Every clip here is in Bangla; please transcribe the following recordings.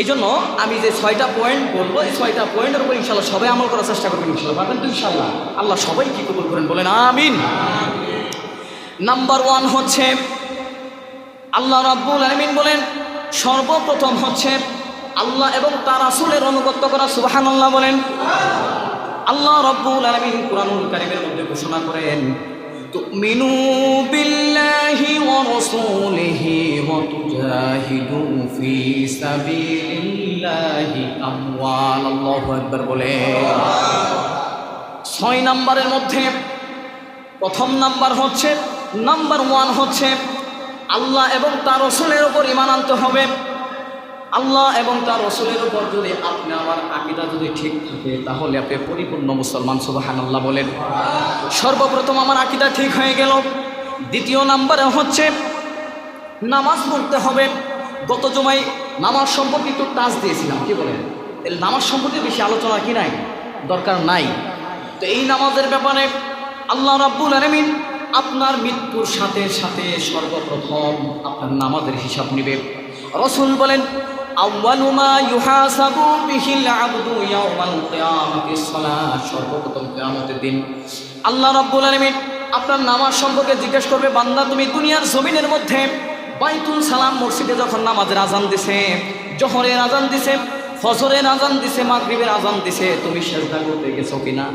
এই জন্য আমি যে ছয়টা পয়েন্ট বলব, এই ছয়টা পয়েন্টের উপর ইনশাল্লাহ সবাই আমল করার চেষ্টা করবেন ইনশাল্লাহ। পারবেন তো ইনশাল্লাহ? আল্লাহ সবাই কি কবুল করেন, বলেন আমিন। নাম্বার ওয়ান হচ্ছে, আল্লাহ রাব্বুল আমিন বলেন, সর্বপ্রথম হচ্ছে আল্লাহ এবং তার আসলের অনুগত্য করা সুবাহান আল্লাহ বলেন। আল্লাহ রব্বুল আলমিন কুরআনুল কারিমের মধ্যে ঘোষণা করেন, তুমিনু বিল্লাহি ওয়া রাসূলিহি ছয় নাম্বারের মধ্যে প্রথম নাম্বার হচ্ছে, নাম্বার ওয়ান হচ্ছে, আল্লাহ এবং তার রসুলের ওপর ইমান আনতে হবে। আল্লাহ এবং তার রসুলের ওপর যদি আপনি আমার আকিদা যদি ঠিক থাকে, তাহলে আপনি পরিপূর্ণ মুসলমান সুবাহান আল্লাহ বলেন। সর্বপ্রথম আমার আকিদা ঠিক হয়ে গেল। দ্বিতীয় নাম্বারে হচ্ছে নামাজ পড়তে হবে। গত জমায় নামাজ সম্পর্কে একটু টাচ দিয়েছিলাম, কি বলেন? নামাজ সম্পর্কে বেশি আলোচনা কি নাই? দরকার নাই। তো এই নামাজের ব্যাপারে আল্লাহ রাব্বুল আলমিন আপনার মৃত্যুর সাথে সাথে সর্বপ্রথম আপনার নামাজের হিসাব নেবে। রসুল বলেন সর্বপ্রথম দিন। আল্লাহ রাব্বুল আলামিন আপনার নামাজ সম্পর্কে জিজ্ঞেস করবে, বান্দা, তুমি দুনিয়ার জমিনের মধ্যে বাইতুল সালাম মসজিদে যখন নামাজের আজান দিছে, জোহরের আজান দিছে, ফজরের আজান দিছে, মাগরিবের আজান দিছে, তুমি সেজদা করতে গেছো কিনা?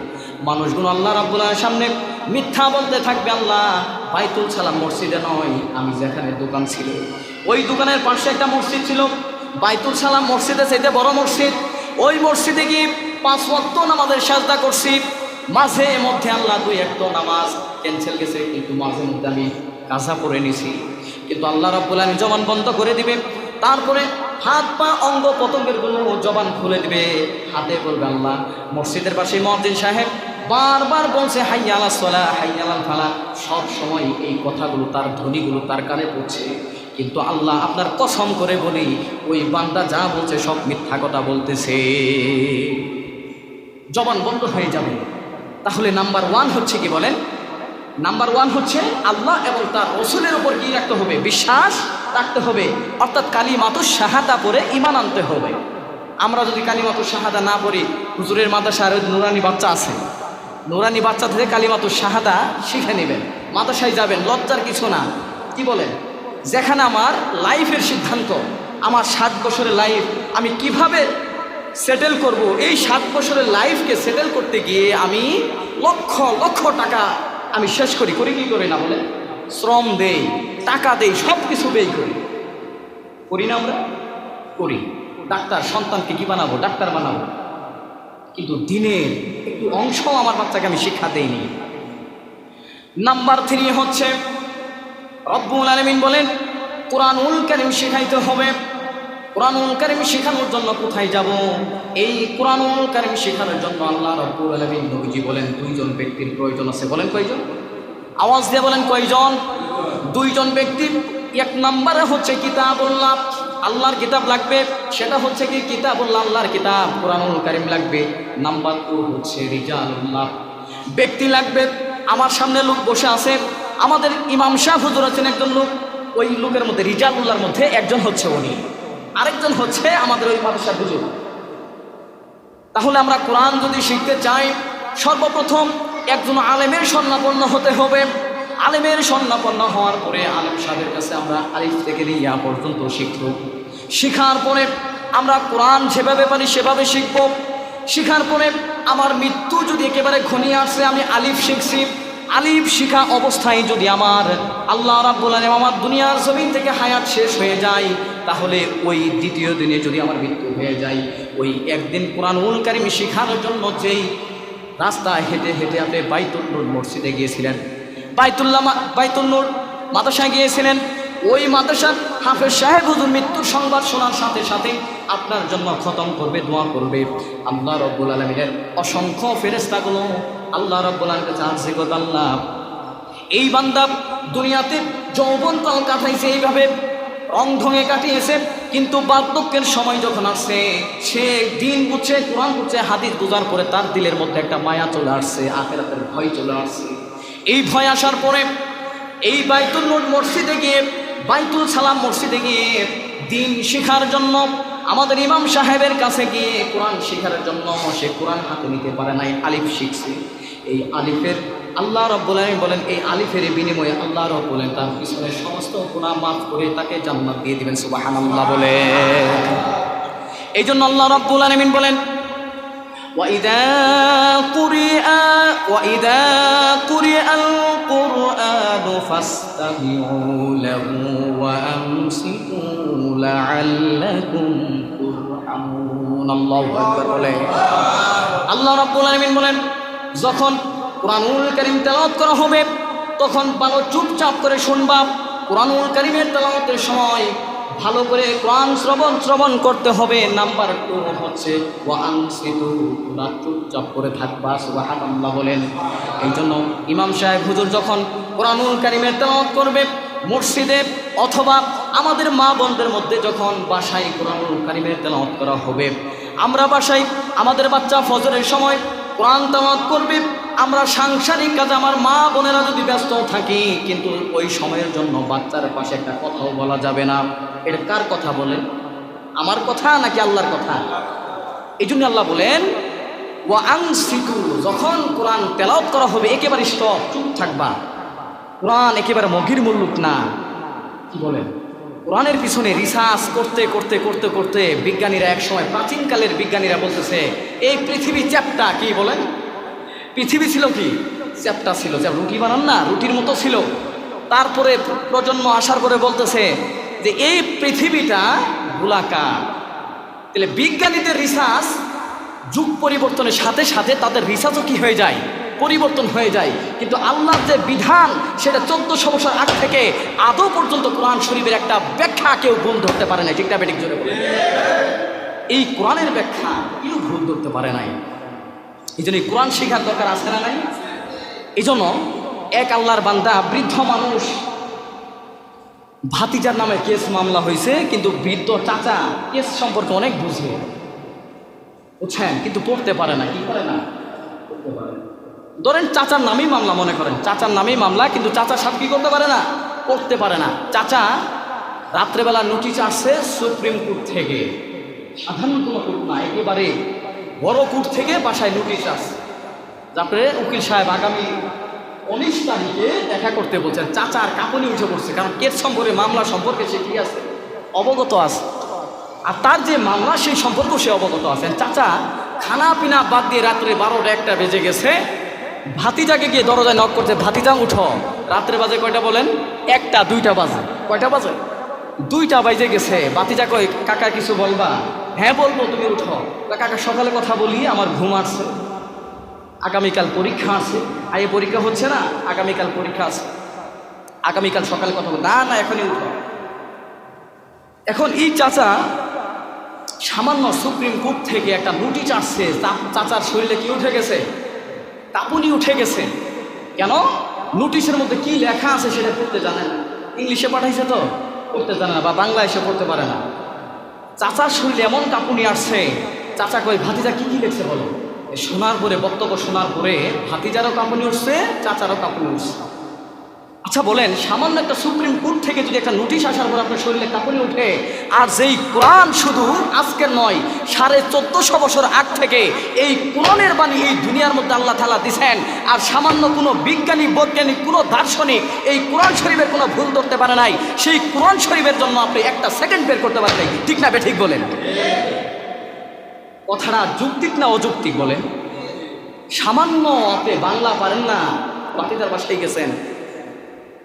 মানুষগুলো আল্লাহ আলামিনের সামনে মিথ্যা বলতে থাকবে, আল্লাহ বাইতুল সালাম মসজিদে নয়, আমি যেখানে দোকান ছিল, ওই দোকানের পাশে একটা মসজিদ ছিল। বাইতুল সালাম মসজিদে চাইতে বড় মসজিদ। ওই মসজিদে গিয়ে পাঁচ ওয়াক্ত নামাজের সাজদা করছি। মাঝে মধ্যে আল্লাহ দুই একটা নামাজ ক্যান্সেল গেছে, কিন্তু মাঝে মধ্যে আমি কাজা করে নিছি। কিন্তু আল্লাহ রাব্বুল আলামিন জবান বন্ধ করে দিবে। তারপরে হাত, পা, অঙ্গ পতঙ্গেরগুলো জবান খুলে দিবে। হাতে বলবে, আল্লাহ, মসজিদের পাশে মহাদিন সাহেব বারবার বলছে, হাইয়ালা সোলা হাইয়ালাল ফালা। সব সময় এই কথাগুলো তার ধ্বনিগুলো তার কানে পড়ছে। কিন্তু আল্লাহ আপনার কসম করে বলি, ওই বান্দা যা বলছে সব মিথ্যা কথা বলতেছে। জবান বন্ধ হয়ে যাবে। তাহলে নাম্বার ওয়ান হচ্ছে কি বলেন? নাম্বার ওয়ান হচ্ছে আল্লাহ এবং তার রসুলের উপর কি রাখতে হবে? বিশ্বাস রাখতে হবে। অর্থাৎ কালী মাতুর শাহাদা পরে ইমান আনতে হবে। আমরা যদি কালী মাতুর শাহাদা না পড়ি, হুজুরের মাদ্রাসার ওই নুরানি বাচ্চা আছে। নুরানি বাচ্চা থেকে কালী মাতুর শাহাদা শিখে নেবেন। মাদ্রাসায় যাবেন, লজ্জার কিছু না। কি বলেন যেখানে আমার লাইফের সিদ্ধান্ত, আমার সাত বছরের লাইফ, আমি কীভাবে সেটেল করব? এই সাত বছরের লাইফকে সেটেল করতে গিয়ে আমি লক্ষ লক্ষ টাকা আমি শেষ করি করি কি করি না বলে? শ্রম দেই, টাকা দেই সব কিছু ব্যয় করি। করি না আমরা? করি। ডাক্তার, সন্তানকে কি বানাবো? ডাক্তার বানাবো। কিন্তু দিনের একটু অংশ আমার বাচ্চাকে আমি শিক্ষা দেইনি। নাম্বার থ্রি হচ্ছে, রব্বুল আলমিন বলেন, কোরআনুল কারিম শেখাইতে হবে। কোরআনুল কারিম শেখানোর জন্য কোথায় যাব? এই কোরআনুল কারিম শেখানোর জন্য আল্লাহ রব্বুল আলমিন নবীজি বলেন, দুইজন ব্যক্তির প্রয়োজন আছে। বলেন কয়জন? আওয়াজ দিয়ে বলেন কয়জন? দুইজন ব্যক্তি এক নম্বরে হচ্ছে কিতাবুল্লাহ। আল্লাহর কিতাব লাগবে। সেটা হচ্ছে কি? কিতাবুল্লাহ আল্লাহর কিতাব। কোরআনুল কারিম লাগবে। নাম্বার টু হচ্ছে রিজালুল্লাহ। ব্যক্তি লাগবে। আমার সামনে লোক বসে আছে। আমাদের ইমাম শাহ হুজুর আছেন একজন লোক। ওই লোকের মধ্যে, রিজালুল্লাহর মধ্যে একজন হচ্ছে উনি। আরেকজন হচ্ছে আমাদের ওই মাদ্রাসার হুজুর। তাহলে আমরা কোরআন যদি শিখতে চাই, সর্বপ্রথম একজন আলেমের স্বর্ণাপন্ন হতে হবে। আলেমের স্বর্ণাপন্ন হওয়ার পরে আলেম সাহেবের কাছে আমরা আলিফ থেকে নিয়ে ইয়া পর্যন্ত শিখব। শিখার পরে আমরা কোরআন যেভাবে পারি সেভাবে শিখব। শিখার পরে আমার মৃত্যু যদি একেবারে ঘনিয়ে আসে, আমি আলিফ শিখছি। আলিফ শিখা অবস্থায় যদি আমার আল্লাহ রাব্বুল আমার দুনিয়ার জমিন থেকে হায়াত শেষ হয়ে যায়, তাহলে ওই দ্বিতীয় দিনে যদি আমার মৃত্যু হয়ে যায়, ওই একদিন কোরআনুল কারিম শিখানোর জন্য যেই রাস্তায় হেঁটে হেঁটে আপনি বাইতুল্নুর মসজিদে গিয়েছিলেন বাইতুল্লাহ বাইতুল্নুর মাদ্রাসায় গিয়েছিলেন, ওই মাদ্রাসার হাফেজ সাহেব হুজুর মৃত্যুর সংবাদ শোনার সাথে সাথে আপনার জন্য খতম করবে, দোয়া করবে। আল্লাহ রব্বুল আলমিনের অসংখ্য ফেরেস্তাগুলো আল্লাহ রব্বুল আলমের কাছে আর্জি আল্লাহ এই বান্দা দুনিয়াতে যৌবন কাল কাটাইছে এইভাবে ঢঙে কাটিয়েছে, কিন্তু বার্ধক্যের সময় যখন আসছে, সে দিন বুঝছে কোরআন বুঝছে হাদিস বোঝার পরে তার দিলের মধ্যে একটা মায়া চলে আসছে, আখেরাতের ভয় চলে আসছে। এই ভয় আসার পরে এই বাইতুল নোট মসজিদে গিয়ে, বাইতুল সালাম মসজিদে গিয়ে দিন শেখার জন্য আমাদের ইমাম সাহেবের কাছে গিয়ে কোরআন শেখার জন্য সে কোরআন হাতে নিতে পারে নাই, আলিফ শিখছে। এই আলিফের আল্লাহ রব্বুল আলামিন বলেন এই আলিফের বিনিময়ে আল্লাহ রব বলেন তার পিছনে সমস্ত গুনাহ মাফ করে তাকে জান্নাত দিয়ে দিবেন সুবহানাল্লাহ বলে এই জন্য আল্লাহ রব্বুল আলামিন বলেন وإذا قرئ وإذا قرئ القرآن فاستمعوا له وأنصتوا لعلكم ترحمون الله أكبر বলে আল্লাহ রাব্বুল আলামিন বলেন যখন কোরআনুল কারীম তেলাওয়াত করা হবে, তখন ভালো চুপচাপ করে শুনবা। কোরআনুল কারীমের তেলাওয়াতের সময় ভালো করে কোরআন শ্রবণ শ্রবণ করতে হবে। নাম্বার টু হচ্ছে ওয়ান তোমরা চুপচাপ করে থাকবা, সুবহানাল্লাহ বলেন। এই জন্য ইমাম সাহেব হুজুর যখন কোরআনুল কারীমের তেলাওয়াত করবে মসজিদে অথবা আমাদের মা বোনদের মধ্যে যখন বাসায় কোরআনুল কারীমের তেলাওয়াত করা হবে, আমরা বাসায় আমাদের বাচ্চা ফজরের সময় কোরআন তেলাওয়াত করবে, আমরা সাংসারিক কাজে আমার মা বোনেরা যদি ব্যস্ত থাকি, কিন্তু ওই সময়ের জন্য বাচ্চার পাশে একটা কথাও বলা যাবে না। এটা কার কথা বলেন আমার কথা নাকি আল্লাহর কথা? এই জন্য আল্লাহ বলেন ও আংসিকু যখন কোরআন তেলাওত করা হবে, একেবারে স্টপ, চুপ থাকবা। কোরআন একেবারে মগির মুল্লুক না। কি বলেন? কোরআনের পিছনে রিসার্চ করতে করতে করতে করতে বিজ্ঞানীরা একসময় প্রাচীনকালের বিজ্ঞানীরা বলতেছে, এই পৃথিবী চ্যাপটা কি বলেন? পৃথিবী ছিল কি? চ্যাপটা ছিল রুটি বানান না, রুটির মতো ছিল। তারপরে প্রজন্ম আসার পরে বলতেছে যে, এই পৃথিবীটা গোলাকার। তাহলে বিজ্ঞানীদের রিসার্চ যুগ পরিবর্তনের সাথে সাথে তাদের রিসার্চও কি হয়ে যায়? পরিবর্তন হয়ে যায়। কিন্তু আল্লাহর যে বিধান, সেটা চোদ্দশো বছর আগ থেকে আদৌ পর্যন্ত কোরআন শরীফের একটা ব্যাখ্যা কেউ ভুল ধরতে পারে না ঠিকটা বেটিক জোরে বলে এই কোরআনের ব্যাখ্যা কেউ ভুল ধরতে পারে নাই। এই জন্য কোরআন শেখার দরকার আছে না নাই? এই জন্য এক আল্লাহর বান্দা বৃদ্ধ মানুষ, ভাতিজার নামে কেস মামলা হয়েছে, কিন্তু বৃদ্ধ চাচা কেস সম্পর্কে অনেক বুঝে। বুঝছেন? কিন্তু পড়তে পারে না, কি করে না। ধরেন চাচার নামেই মামলা মনে করেন। চাচার নামেই মামলা, কিন্তু চাচার সাথে কি করতে পারে না? করতে পারে না। চাচা রাত্রেবেলা নোটিশ আসছে সুপ্রিম কোর্ট থেকে। সাধারণ কোনো কোর্ট না, একেবারে বড় কোর্ট থেকে বাসায় নোটিশ আসছে। তারপরে উকিল সাহেব আগামী উনিশ তারিখে দেখা করতে বলছেন, চাচার কাঁপনি উঠে পড়ছে, কারণ কেস সম্পর্কে, মামলা সম্পর্কে সে কী আছে? অবগত আছে। আর তার যে মামলা, সেই সম্পর্ক সে অবগত আছেন চাচা খানা পিনা বাদ দিয়ে রাত্রে বারোটা একটা বেজে গেছে। ভাতিজাকে গিয়ে দরজায় নক করছে, ভাতিজা, উঠো। রাত্রে বাজে কয়টা বলেন? একটা, দুইটা বাজে। কয়টা বাজে? দুইটা বাজে গেছে। ভাতিজা কয়, কাকা, কিছু বলবা? হ্যাঁ বলব, তুমি উঠো। কাকা, সকালে কথা বলি, আমার ঘুম আসছে। আগামীকাল পরীক্ষা আছে। এই পরীক্ষা হচ্ছে না? আগামীকাল পরীক্ষা আছে। আগামীকাল সকালে কথা বল না না, এখনই উঠো। এখন এই চাচা সামান্য সুপ্রিম কোর্ট থেকে একটা নোটিশ আসছে চাচার শরীরে কি উঠে গেছে? কাপুনি উঠে গেছে। কেন? নোটিশের মধ্যে কি লেখা আছে সেটা পড়তে জানে না। ইংলিশে পাঠাইছে তো, পড়তে জানে না বা বাংলা এসে পড়তে পারে না। চাচার শরীরে এমন কাপুনি আসছে, চাচা কই ভাতিজা, কি কি লেখছে বলো? শোনার পরে, বক্তব্য শোনার পরে ভাতিজারও কাপুনি উঠছে, চাচারও কাপুনি উঠছে। আচ্ছা বলেন, সামান্য একটা সুপ্রিম কোর্ট থেকে যদি একটা নোটিশ আসার পর আপনার শরীরে কাঁপুনি উঠে, আর যেই কোরআন শুধু আজকের নয়, সাড়ে চোদ্দশো বছর আগ থেকে এই কোরআনের বাণী এই দুনিয়ার মধ্যে আল্লাহ তালা দিছেন, আর সামান্য কোনো বিজ্ঞানী, বৈজ্ঞানিক, কোনো দার্শনিক এই কোরআন শরীফের কোনো ভুল ধরতে পারে নাই। সেই কোরআন শরীফের জন্য আপনি একটা সেকেন্ড বের করতে পারেন ঠিক না বে, ঠিক বলেন। কথাটা যুক্তিক না অযৌক্তিক বলেন? সামান্য আপনি বাংলা পারেন না বাতিদার বাসায় গেছেন।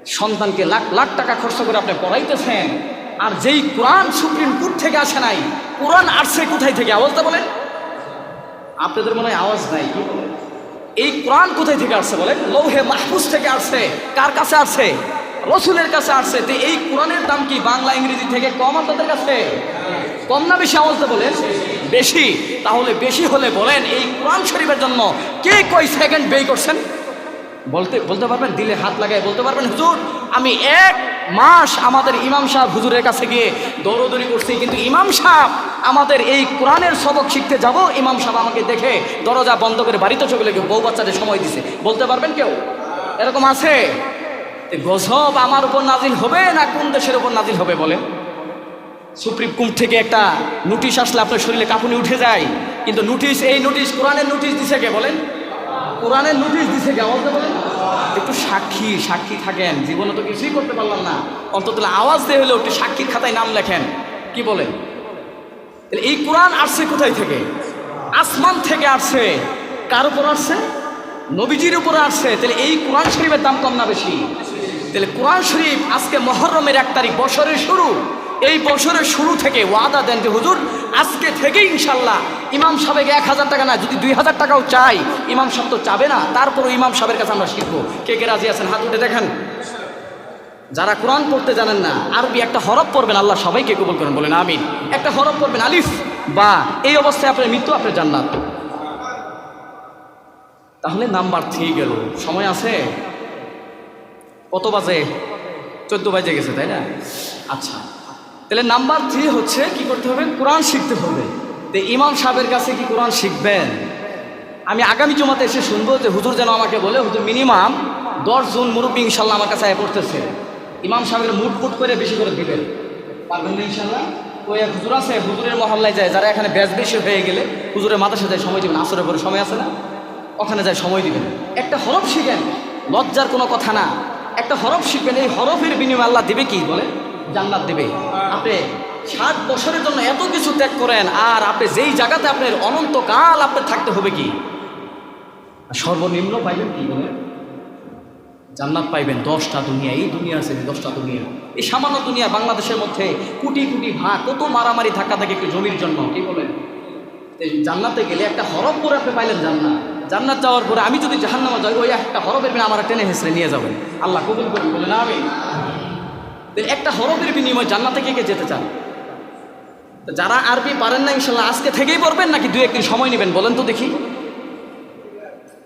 সন্তানকে লাখ লাখ টাকা খরচ করে আপনি পড়াইতেছেন, আর যেই কোরআন সুপ্রিম কোর্ট থেকে আসে নাই, কোরআন আসছে কোথায় থেকে? আওয়াজটা বলেন। আপনাদের মনে হয় আওয়াজ নাই? এই কোরআন কোথায় থেকে আসছে বলেন? লৌহে মাহফুজ থেকে আসছে। কার কাছে আসছে? রসুলের কাছে আসছে। তো এই কোরআনের দাম কি বাংলা, ইংরেজি থেকে কম আপনাদের কাছে? কম না বেশি? আওয়াজটা বলেন। বেশি। তাহলে বেশি হলে বলেন, এই কোরআন শরীফের জন্য কে কয় সেকেন্ড ব্যয় করছেন? বলতে বলতে পারবেন? দিলে হাত লাগায় বলতে পারবেন? হুজুর, আমি এক মাস আমাদের ইমাম সাহেব হুজুরের কাছে গিয়ে দৌড়দৌড়ি করছি, কিন্তু ইমাম সাহেব আমাদের এই কোরআনের সবক শিখতে যাব, ইমাম সাহেব আমাকে দেখে দরজা বন্ধ করে বাড়িতে চলে গেলে বউ বাচ্চাদের সময় দিছে। বলতে পারবেন কেউ? এরকম আছে? গজব আমার উপর নাজিল হবে না কোন দেশের উপর নাজিল হবে বলেন? সুপ্রিম কোর্ট থেকে একটা নোটিশ আসলে আপনার শরীরে কাঁপুনি উঠে যায়, কিন্তু নোটিশ এই নোটিশ কোরআনের নোটিশ দিছে কে বলেন? কোরআনের নোটিশ দিছে কে? বলতে বলেন একটু সাক্ষী সাক্ষী থাকেন। জীবনে তো কিছুই করতে পারলাম না। অন্তত আওয়াজ দিয়ে হলেও একটু সাক্ষীর খাতায় নাম লেখেন। কি বলেন তাহলে এই কোরআন আসছে কোথায় থেকে? আসমান থেকে আসছে। কার উপর আসছে? নবীজির উপরে আসছে। তাহলে এই কোরআন শরীফের দাম কম না বেশি? তাহলে কোরআন শরীফ আজকে মহরমের এক তারিখ, বছরের শুরু। এই বছরের শুরু থেকে ওয়াদা দেন যে, হুজুর, আজকে থেকে ইনশাল্লাহ ইমাম সাহেবকে এক হাজার টাকা না যদি দুই হাজার টাকাও চাই, ইমাম সাহেব তো চাবে না, তারপরও ইমাম সাহেবের কাছে আমরা শিখব। কে কে রাজি আছেন? হাত উঠে দেখেন। যারা কোরআন পড়তে জানেন না, আরবি একটা হরফ পড়বেন, আল্লাহ সবাইকে কবুল করেন, বলেন আমিন। একটা হরফ পড়বেন, আলিফ, বা, এই অবস্থায় আপনার মৃত্যু, আপনার জান্নাত। তাহলে নাম্বার থ্রি গেল। সময় আছে? কত বাজে? চোদ্দ বাজে গেছে, তাই না? আচ্ছা। তাহলে নাম্বার থ্রি হচ্ছে কি করতে হবে? কোরআন শিখতে হবে। তো ইমাম সাহেবের কাছে কি কোরআন শিখবেন? আমি আগামী জমাতে এসে শুনব যে হুজুর যেন আমাকে বলে, হুজুর মিনিমাম দশ জন মুরব্বী ইনশাল্লাহ আমার কাছে আয় পড়তেছে। ইমাম সাহেবের মুট ফুট করে বেশি করে দিবেন। পারবেন না ইনশাল্লাহ ওই এক হুজুর আছে, হুজুরের মহল্লায় যায়, যারা এখানে ব্যাস বেশি হয়ে গেলে হুজুরের মাথার সাথে সময় দিবেন, আসরের পরে সময় আছে না? ওখানে যায় সময় দিবেন। একটা হরফ শিখেন, লজ্জার কোনো কথা না। একটা হরফ শিখবেন, এই হরফের বিনিময় আল্লাহ দেবে কি? বলে, জান্নাত দেবে। আপনি ষাট বছরের জন্য এত কিছু ত্যাগ করেন, আর আপনি যেই জায়গাতে আপনার অনন্তকাল আপনার থাকতে হবে কি? সর্বনিম্ন পাইবেন কি বলে জান্নাত পাইবেন দশটা দুনিয়া, এই দুনিয়া আছে দশটা দুনিয়া। এই সামান্য দুনিয়া বাংলাদেশের মধ্যে কোটি কোটি ভাগ, কত মারামারি ধাক্কা থাকে একটু জমির জন্য, কি বলেন? জান্নাতে গেলে একটা হরফ করে আপনি পাইলেন জান্নাত। জান্নাত যাওয়ার পরে আমি যদি জাহান্নামা যাই, ওই একটা হরফের বিনা আমার টেনে হেসড়ে নিয়ে যাবেন। আল্লাহ কবুল করুন বলে না আমি একটা হরফের বিনিময়ে জান্নাতে কে কে যেতে চান? যারা আরবি পারেন না, ইনশাল্লাহ আজকে থেকেই পড়বেন নাকি দু একদিন সময় নেবেন বলেন তো দেখি।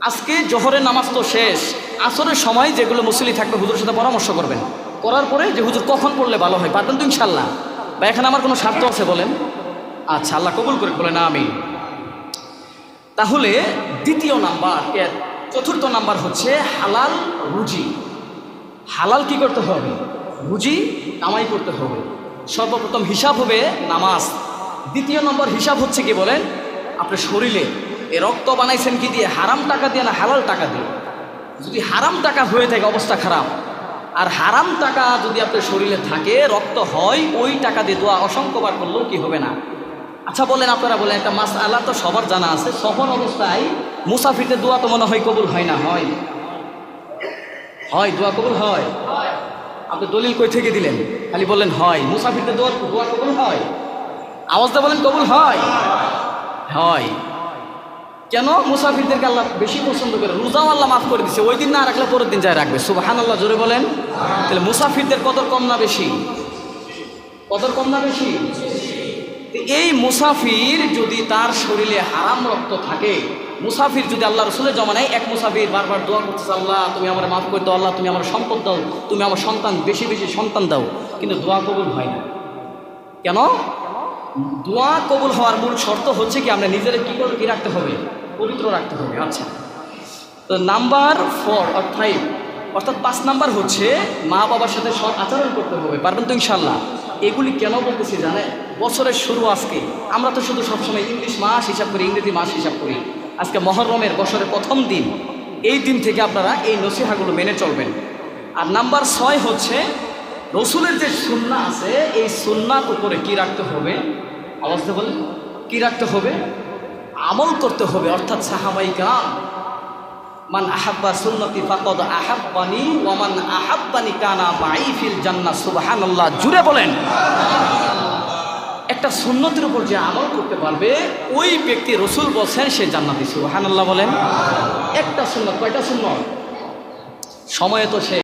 আজকে জোহরের নামাজ তো শেষ, আসরের সময় যেগুলো মুসলি থাকবে হুজুরের সাথে পরামর্শ করবেন। করার পরে যে হুজুর কখন পড়লে ভালো হয়, পারবেন তো ইনশাল্লাহ। বা এখানে আমার কোনো স্বার্থ আছে বলেন? আচ্ছা আল্লাহ কবুল করে বলে না আমি তাহলে দ্বিতীয় নাম্বার, এর চতুর্থ নাম্বার হচ্ছে হালাল রুজি। হালাল কি করতে হবে? রুজি কামাই করতে হবে। সর্বপ্রথম হিসাব হবে নামাজ। দ্বিতীয় নম্বর হিসাব হচ্ছে কি বলেন? আপনার শরীরে এ রক্ত বানাইছেন কি দিয়ে? হারাম টাকা দিয়ে না হালাল টাকা দিয়ে? যদি হারাম টাকা হয়ে থাকে, অবস্থা খারাপ। আর হারাম টাকা যদি আপনার শরীরে থাকে, রক্ত হয়, ওই টাকা দিয়ে দোয়া অসংখ্যবার করলেও কি হবে না? আচ্ছা বলেন আপনারা বলেন, একটা মাস আল্লাহ তো সবার জানা আছে, সফল অবস্থায় মুসাফিরদের দোয়া তো মনে হয় কবুল হয় না? হয়। হয়, দোয়া কবুল হয়। আপনি দলিল কই থেকে দিলেন? খালি বললেন, হয়। মুসাফিরদের দোয়া দোয়া কবুল হয়? আওয়াজটা বলেন, কবুল হয়? হয়। কেন? মুসাফিরদেরকে আল্লাহ বেশি পছন্দ করে। রোজাও আল্লাহ মাফ করে দিচ্ছে ওই দিন না রাখলে পরের দিন যায় রাখবে। সুবাহান আল্লাহ জোরে বলেন। তাহলে মুসাফিরদের কদর কম না বেশি? কদর কম না বেশি? এই মুসাফির যদি তার শরীরে হারাম রক্ত থাকে মুসাফির যদি আল্লাহ রসুলের জমানায় এক মুসাফির বারবার দোয়া করতেছে, আল্লাহ, তুমি আমার মাফ করে দাও, আল্লাহ, তুমি আমার সম্পদ দাও, তুমি আমার সন্তান, বেশি বেশি সন্তান দাও। কিন্তু দোয়া কবুল হয় না। কেন? দোয়া কবুল হওয়ার মূল শর্ত হচ্ছে কি, আমরা নিজেরা কী করে, কী রাখতে হবে? পবিত্র রাখতে হবে আচ্ছা। তো নাম্বার ফোর আর ফাইভ অর্থাৎ পাঁচ নাম্বার হচ্ছে মা বাবার সাথে সৎ আচরণ করতে হবে। পারবেন তো ইনশাল্লাহ এগুলি কেন বলতেছি জানে বছরের শুরু আজকে। আমরা তো শুধু সবসময় ইংলিশ মাস হিসাব করি, ইংরেজি মাস হিসাব করি। আজকে মহরমের বছরের প্রথম দিন। এই দিন থেকে আপনারা এই নসিহাগুলো মেনে চলবেন। আর নাম্বার ছয় হচ্ছে, রসুলের যে সুন্না আছে, এই সুন্নার উপরে কি রাখতে হবে? অবস্থা বলেন, কি রাখতে হবে? আমল করতে হবে। অর্থাৎ সাহাবাই কাম মান আহাব্বা সুন্নতি ফাকদ আহাব্বানি ওয়ামান আহাব্বানি কানা মাই ফিল জান্নাত সুবহানাল্লাহ। জুড়ে বলেন। একটা সুন্নতির উপর যে আমল করতে পারবে, ওই ব্যক্তি রসুল বলছেন, সে জান্নাতি। সুবহানাল্লাহ বলেন। একটা সুন্নত, কয়টা সুন্নত? সময়ে তো সে